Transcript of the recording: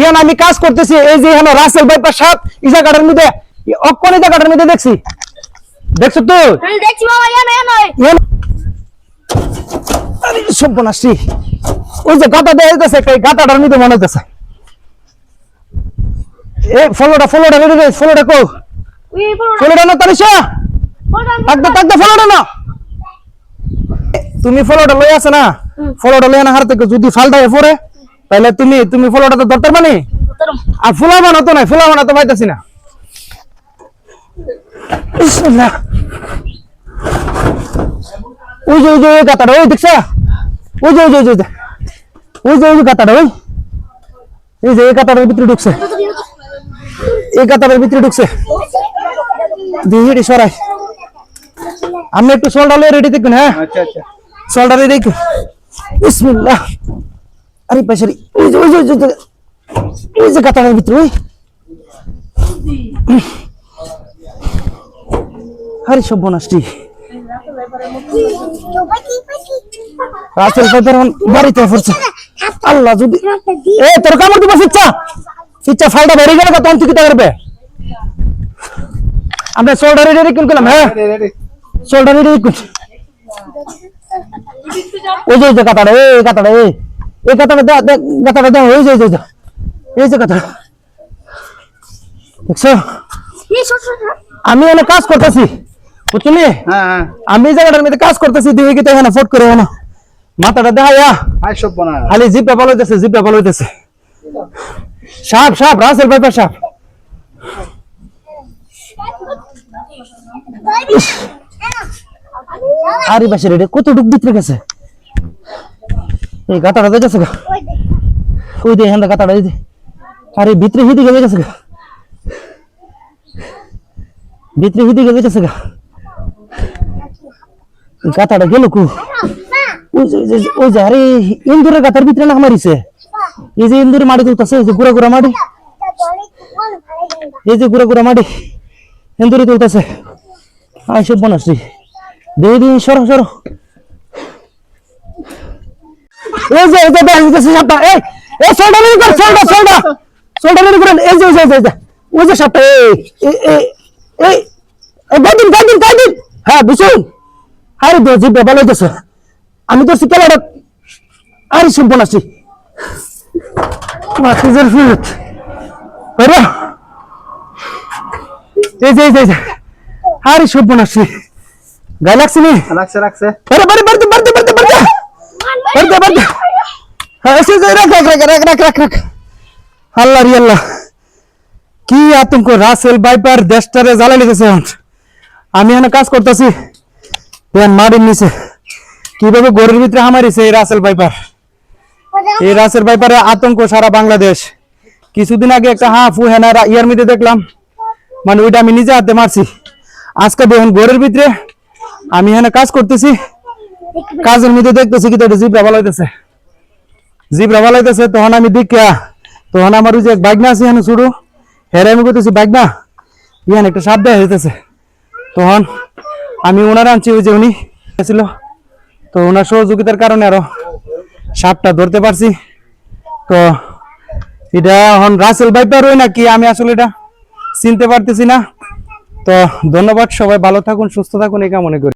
ইয়ান আমি কাজ করতেছি এই যে এখানে রাসেল বাইপার সাপ এই জায়গাটার মধ্যে অক্ষণ এই জায়গাটার মধ্যে দেখছি। দেখছ তো? দেখছি ইয়ান আরে ওই যে দেয়া এই মধ্যে মনে এ ফলোটা ফলোটা রে ফলোটা কো। ফলোটা। না তারিশা ফলোটা তুমি ফলোটা লই আছে না? ফলোটা লই না হার থেকে যদি ফালটায় পড়ে তাহলে তুমি তুমি ফলোটা তো ধরতে তরম আর ফুলা বানাতো নাই ফুলা বানাতে পাইতেছি না। ওই যে ওই যে ওই গাতাটা ওই দেখছা? ওই যে ওই যে ওই যে ওই যে। ওই যে যে ওই। এই যে এই গাতাটার ভিতরে ঢুকছে। এই গাতাটার ভিতরে ঢুকছে। দিহিড়ি সরাই। আমি একটু সোলটা লয়ে রেডি দেখুন হ্যাঁ? আচ্ছা আচ্ছা। রেডি দেখুন বিসমিল্লাহ। আরে পাশারি ওই যে ওই যে ওই যে, গাতাটার ভিতরে ওই। আরে সর্বনাশটি রাসেল ফাইবার বাড়িতে পড়ছে। আল্লাহ যদি এ তোর কামড় দিব ফিচ্ছা ফিচ্ছা ফালটা বেরিয়ে গেল তখন তুই কি করবে? আমরা সোল্ডার রেডি করলাম হ্যাঁ? সোল্ডার রেডি করছি ওই যে কাতাটা এই কাতাটা এই। এই কথাটা দে দে কাতাটা দে ওই যে এই যে। কাতাটা দেখছ? এই আমি এখানে কাজ করতেছি বুঝলি? হ্যাঁ হ্যাঁ। আমি এই জায়গাটার মধ্যে কাজ করতেছি দিয়ে কি এখানে ফট করে না মাথাটা দেখাইয়া। সব বানা খালি জিপটা ভালো হইতেছে জিপটা ভালো হইতেছে। সাপ সাপ রাসেল ভাইপার সাপ। আরে বাসে রে কত ডুব ভিতরে গেছে? এই গাতাটা দেখেছে গা? ওই দে হ্যান্ডা গাতাটা এই দে আরে ভিতরে হিদি গেছে গেছে গা? ভিতরে হিদি গেছে গা? গাতাটা গেল কু? ওই যে- ওই ওই আরে, ইন্দুরের গাতার ভিতরে না মারিছে। এই যে ইন্দুরের মাটি তুলতেছে, এই যে গুড়া গুড়া মাটি। এই যে গুড়া গুড়া মাটি ইন্দুরে তুলতেছে। আই সব বনাসি দেই দিন সরো সরো। এই যে এই যে ব্যাস দিতেছে সাপটা এই এই সোলটা রেডি কর সোলটা সোলটা সোলটা রেডি করেন এই যে এই যে এই যে, এই যে ওই যে সাপটা এই এই এই এই এই গাইদিন গাইদিন গাইদিন হ্যাঁ বুঝুন আরে দে জিব্বা ভালো হইতেছে। আমি তো শিকালাটা আরে শুনব না মাতিজের ফিট আরে এই যে এই যে এই যে। আরে শুনব না গায়ে লাগছে নি আরে বাড়ি বাড়ি বাড়ি বাড়ি বাড়ি হ্যাঁ এসে যাই রাখ রাখ রাখ রাখ রাখ রাখ রাখ আল্লাহ রি আল্লাহ কি আতঙ্ক রাসেল বাইপার দেশটারে জ্বালাই লিখেছে এখন আমি এখানে কাজ করতেছি মাটির নিচে কীভাবে গড়ের ভিতরে হামারিছে এই রাসেল বাইপার এই রাসেল বাইপারে আতঙ্ক সারা বাংলাদেশ কিছুদিন আগে একটা হাফু হেনা ইয়ার মধ্যে দেখলাম মানে ওইটা আমি নিজে হাতে মারছি আজকে দেখুন গড়ের ভিতরে আমি এখানে কাজ করতেছি কাজের মধ্যে দেখতেছি কি তোর জিপ রাবাল হইতেছে জিপ রাবাল হইতেছে তখন আমি দেখিয়া তখন আমার ওই যে বাগনা আছে এখানে শুরু, হেরে আমি করতেছি বাগনা, ইয়ান একটা সাপ দেওয়া হইতেছে। তখন আমি ওনার আনছি, ওই যে উনি ছিল, তো ওনার সহযোগিতার কারণে আরও সাপটা ধরতে পারছি। তো এটা এখন রাসেল বাইপার ওই নাকি, আমি আসলে এটা চিনতে পারতেছি না। তো ধন্যবাদ, সবাই ভালো থাকুন, সুস্থ থাকুন, এই কামনে করি।